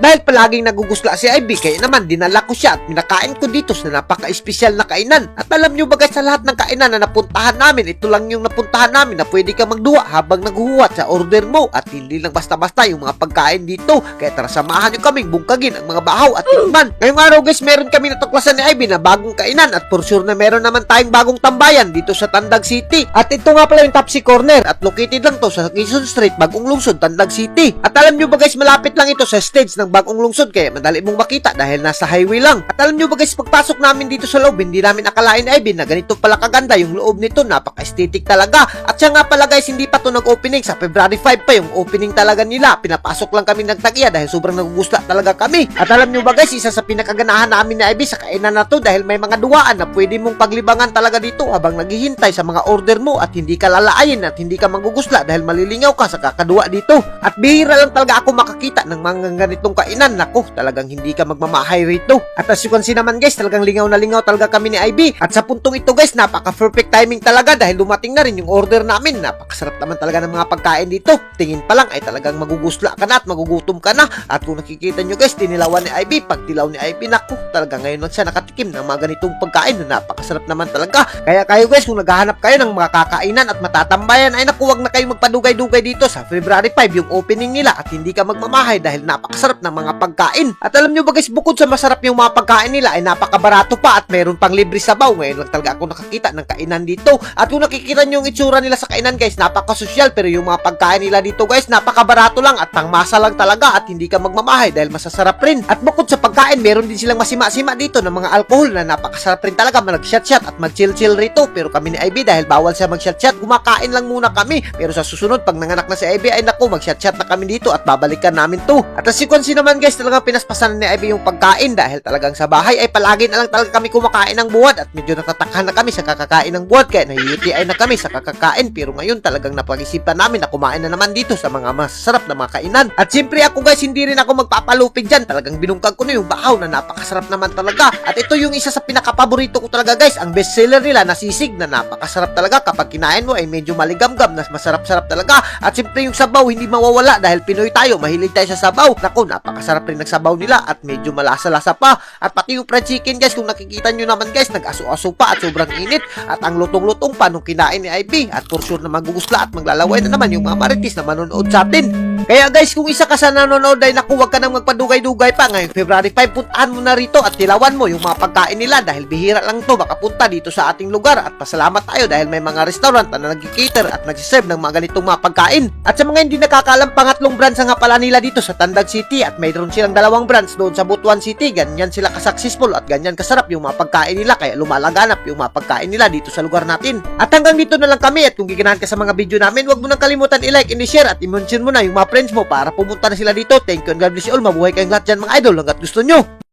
dahil palaging nagugusla si Ivy, kaya naman dinala ko siya at minakain ko dito sa napaka-espesyal na kainan. At alam nyo ba guys, sa lahat ng kainan na napuntahan namin, ito lang yung napuntahan namin na pwede ka magduwa habang naghuhuwat sa order mo at hindi lang basta-basta yung mga pagkain dito. Kaya tara samahan nyo kaming bungkagin ang mga bahaw at tikman. Ngayong araw guys, meron kami natuklasan ni Ivy na bagong kainan at for sure na meron naman tayong bagong tambayan dito sa Tandag City. At ito nga pala yung Tapsi Corner at located lang to sa Quezon Street, Bagong Lungsod, Tandag City. At alam nyo ba guys, malapit lang ito sa stage ng Bagong Lungsod kaya madali mong makita dahil nasa highway lang. At alam nyo ba guys, pagpasok namin dito sa loob, hindi namin akalain Ivy na ganito pala kaganda yung loob nito, napaka-aesthetic talaga. At siya nga pala guys, hindi pa to nag-opening, sa February 5 pa yung opening talaga nila. Pinapasok lang kami nagtagiya dahil sobrang nagugusta talaga kami. At alam nyo ba guys, isa sa pinakaganahan namin ni Ivy sa kainan na to dahil may mga duwaan na pwede mong paglibangan talaga dito habang naghihintay sa mga order mo at hindi ka lalaayin at hindi ka magugusla dahil malilingaw ka sa kakaduwa dito. At bihira lang talaga ako makakita ng mga ganitong kainan. Naku, talagang hindi ka magmamahay rito. At as you can see naman guys, talagang lingaw na lingaw talaga kami ni Ivy. At sa puntong ito guys, napaka-perfect timing talaga dahil dumating na rin yung order namin. Napakasarap naman talaga ng mga pagkain dito. Tingin pa lang ay talagang magugusla ka na at magugutom ka na. At kung nakikita nyo guys, dinilawan ni Ivy. Pag dilaw ni Ivy, naku, talaga ngayon lang siya nakatikim ng mga ganitong pagkain na napakasarap naman talaga. Kaya kayo guys, kung naghahanap kayo ng mga kakainan at matatambayan, ay naku, wag na kayo magpadugay-dugay dito sa February 5 yung opening nila at hindi ka magmamahay dahil napakasarap ng mga pagkain. At alam nyo ba guys, bukod sa masarap yung mga pagkain nila ay napakabarato pa at meron pang libre sabaw. Ngayon lang talaga ako nakakita ng kainan dito. At kung nakikita nyo yung itsura nila sa kainan guys, napakasosyal pero yung mga pagkain nila dito guys, napakabarato lang at pangmasa lang talaga at hindi ka magmamahay dahil masasarap rin. At bukod sa pagkain, meron din silang masima-sima dito ng mga alcohol na napakasarap rin talaga mag-shot-shot at mag-chill-chill rito. Pero kami ni Ivy dahil bawal siya mag-shot-shot, kumakain lang muna kami. Pero sa susunod, pag nanganak na si Ivy, ay naku, mag-shot-shot na kami dito at babalikan namin to. At can see naman guys, talagang pinaspasan ni Ivy yung pagkain dahil talagang sa bahay ay palagi na lang talaga kami kumakain ng buwad at medyo natatakhan na kami sa kakakain ng buwad kaya na-UTI na kami sa kakakain pero ngayon talagang napag-isipan namin na kumain na naman dito sa mga masarap na mga kainan. At siyempre ako guys, hindi rin ako magpapalupig dyan. Talagang binungkag ko na yung bahaw na napakasarap naman talaga. At ito yung isa sa pinakapaborito ko talaga guys, ang best seller nila na sisig na napakasarap talaga kapag kinain mo ay medyo maligamgam na masarap-sarap talaga. At siyempre yung sabaw hindi mawawala dahil Pinoy tayo, mahilig tayo sa sabaw. Naku, napakasarap rin ng sabaw nila at medyo malasa-lasa pa. At pati yung fried chicken guys, kung nakikita nyo naman guys, nag-aso-aso pa at sobrang init. At ang lutong-lutong pa nung kinain ni IB. At for sure na magugusla at maglalaway na naman yung mga marites na manonood sa atin. Kaya guys, kung isa ka sa nanonood ay naku, wag ka nang magpadugay-dugay pa. Ngayong February 5, puntahan mo na rito at tilawan mo yung mga pagkain nila dahil bihira lang to makapunta dito sa ating lugar. At pasalamat tayo dahil may mga restaurant na nag-cater at nag-serve ng mga ganitong mga pagkain. At sa mga hindi nakakalam, pangatlong branch nga pala nila dito sa Tandag City at mayroon silang dalawang branch doon sa Butuan City. Ganyan sila ka-successful at ganyan kasarap yung mga pagkain nila kaya lumalaganap yung mga pagkain nila dito sa lugar natin. At hanggang dito na lang kami at kung giganahan ka sa mga video namin, wag mo nang kalimutan i-like and i-share at i-mention mo na yung mga friends mo para pumunta na sila dito. Thank you and God bless you all. Mabuhay kayong lahat dyan mga idol hanggat gusto nyo.